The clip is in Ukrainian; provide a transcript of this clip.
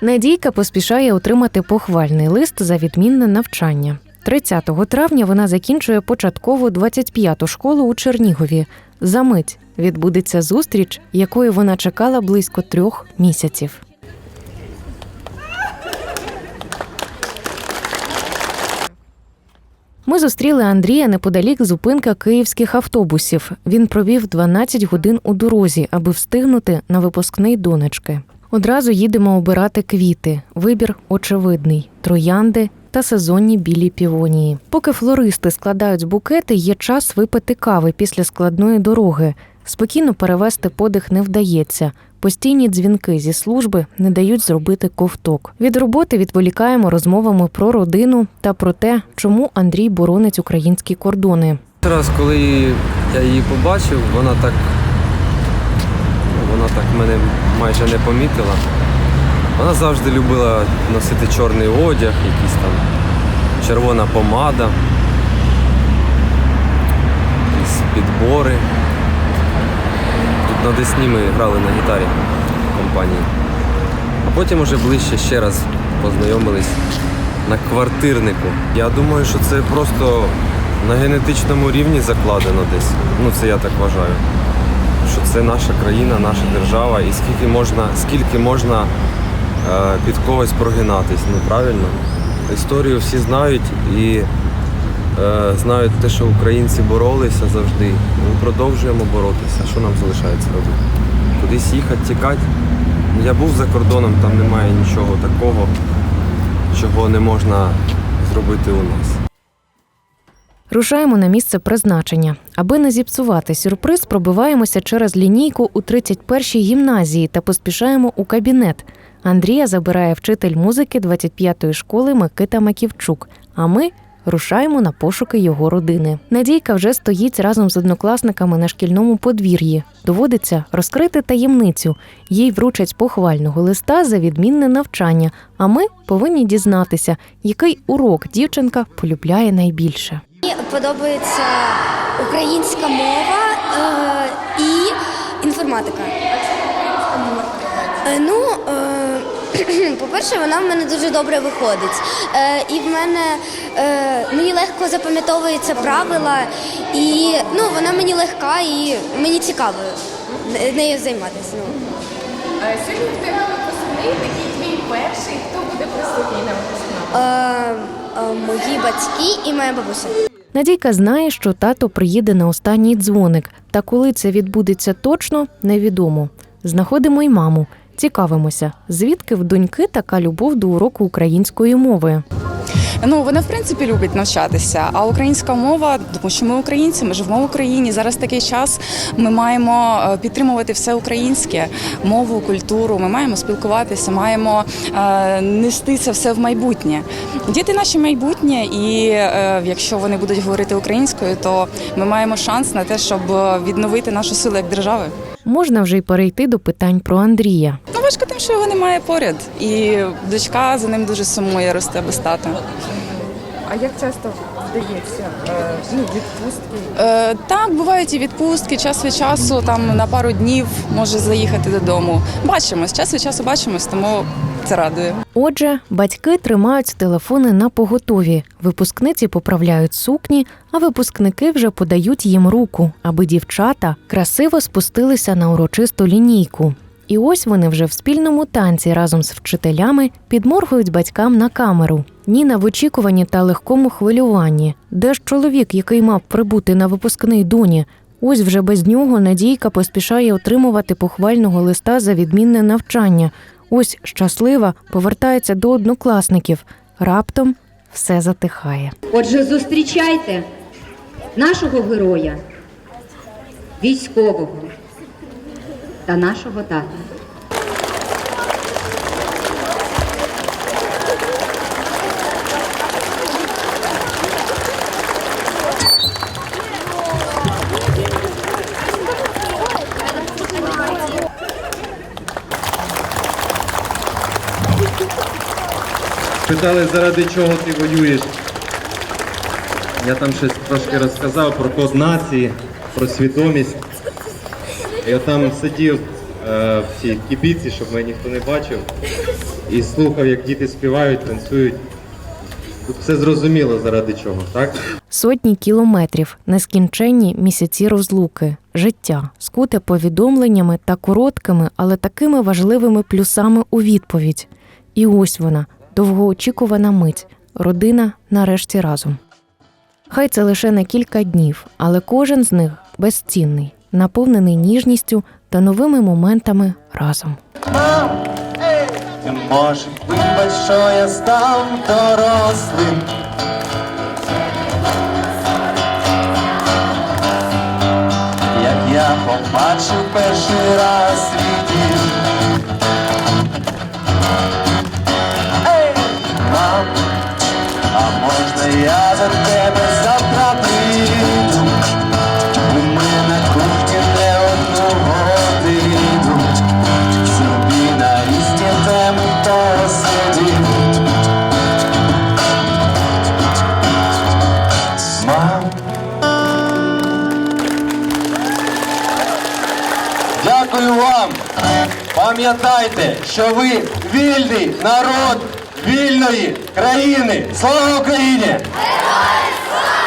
Надійка поспішає отримати похвальний лист за відмінне навчання. 30 травня вона закінчує початкову 25-ту школу у Чернігові. За мить відбудеться зустріч, якої вона чекала близько трьох місяців. Ми зустріли Андрія неподалік зупинка київських автобусів. Він провів 12 годин у дорозі, аби встигнути на випускний донечки. Одразу їдемо обирати квіти. Вибір очевидний: троянди та сезонні білі півонії. Поки флористи складають букети, є час випити кави після складної дороги. Спокійно перевести подих не вдається. Постійні дзвінки зі служби не дають зробити ковток. Від роботи відволікаємо розмовами про родину та про те, чому Андрій боронить українські кордони. Раз, коли я її побачив, вона так. Вона так мене майже не помітила. Вона завжди любила носити чорний одяг, якийсь там червона помада, якісь підбори. Тут на Десні ми грали на гітарі в компанії. А потім уже ближче ще раз познайомились на квартирнику. Я думаю, що це просто на генетичному рівні закладено десь. Ну це я так вважаю. Що це наша країна, наша держава, і скільки можна, скільки можна е, під когось прогинатись. Ну правильно. Історію всі знають і е, знають те, що українці боролися завжди. Ми продовжуємо боротися. Що нам залишається робити? Кудись їхати, тікати. Я був за кордоном, там немає нічого такого, чого не можна зробити у нас. Рушаємо на місце призначення. Аби не зіпсувати сюрприз, пробиваємося через лінійку у 31-й гімназії та поспішаємо у кабінет. Андрія забирає вчитель музики 25-ї школи Микита Маківчук. А ми рушаємо на пошуки його родини. Надійка вже стоїть разом з однокласниками на шкільному подвір'ї. Доводиться розкрити таємницю. Їй вручать похвального листа за відмінне навчання. А ми повинні дізнатися, який урок дівчинка полюбляє найбільше. Мені подобається українська мова е, і інформатика. Е, ну, е, по-перше, вона в мене дуже добре виходить. Е, і в мене е, мені легко запам'ятовуються правила, і ну, вона мені легка і мені цікаво нею займатися. Ну. Е, Сьогодні в тебе випускний, такий твій перший. Хто буде присутній на випускному? Е, мої батьки і моя бабуся. Надійка знає, що тато приїде на останній дзвоник, та коли це відбудеться точно, невідомо. Знаходимо й маму. Цікавимося, звідки в доньки така любов до уроку української мови. Ну вона в принципі любить навчатися. А українська мова, тому що ми українці, ми живемо в Україні. Зараз такий час. Ми маємо е, підтримувати все українське, мову, культуру. Ми маємо спілкуватися, маємо е, нести це все в майбутнє. Діти наші майбутнє, і е, якщо вони будуть говорити українською, то ми маємо шанс на те, щоб е, відновити нашу силу як держави. Можна вже й перейти до питань про Андрія. Ну важко тим, що його немає поряд, і дочка за ним дуже сумує, росте без тата. А як часто вдається е, ну, відпустки? Е, так, бувають і відпустки, час від часу, там на пару днів може заїхати додому. Бачимось, час від часу бачимось, тому це радує. Отже, батьки тримають телефони на поготові. Випускниці поправляють сукні, а випускники вже подають їм руку, аби дівчата красиво спустилися на урочисту лінійку. І ось вони вже в спільному танці разом з вчителями підморгують батькам на камеру. Ніна в очікуванні та легкому хвилюванні. Де ж чоловік, який мав прибути на випускний доні? Ось вже без нього Надійка поспішає отримувати похвального листа за відмінне навчання. Ось щаслива повертається до однокласників. Раптом все затихає. Отже, зустрічайте нашого героя, військового та нашого тата. Питали, заради чого ти воюєш. Я там щось трошки розказав про код нації, про свідомість. От там сидів е, всі кібіці, щоб мене ніхто не бачив. І слухав, як діти співають, танцюють. Тут все зрозуміло заради чого, так? Сотні кілометрів, нескінченні місяці розлуки, життя, скуте повідомленнями та короткими, але такими важливими плюсами у відповідь. І ось вона, довгоочікувана мить. Родина нарешті разом. Хай це лише на кілька днів, але кожен з них безцінний, наповнений ніжністю та новими моментами разом. Можеш вибач, що я став дорослим. Як я побачив перший раз свій мам, а можна я до тебе завтра пам'ятайте, що ви вільний народ вільної країни. Слава Україні! Героям слава!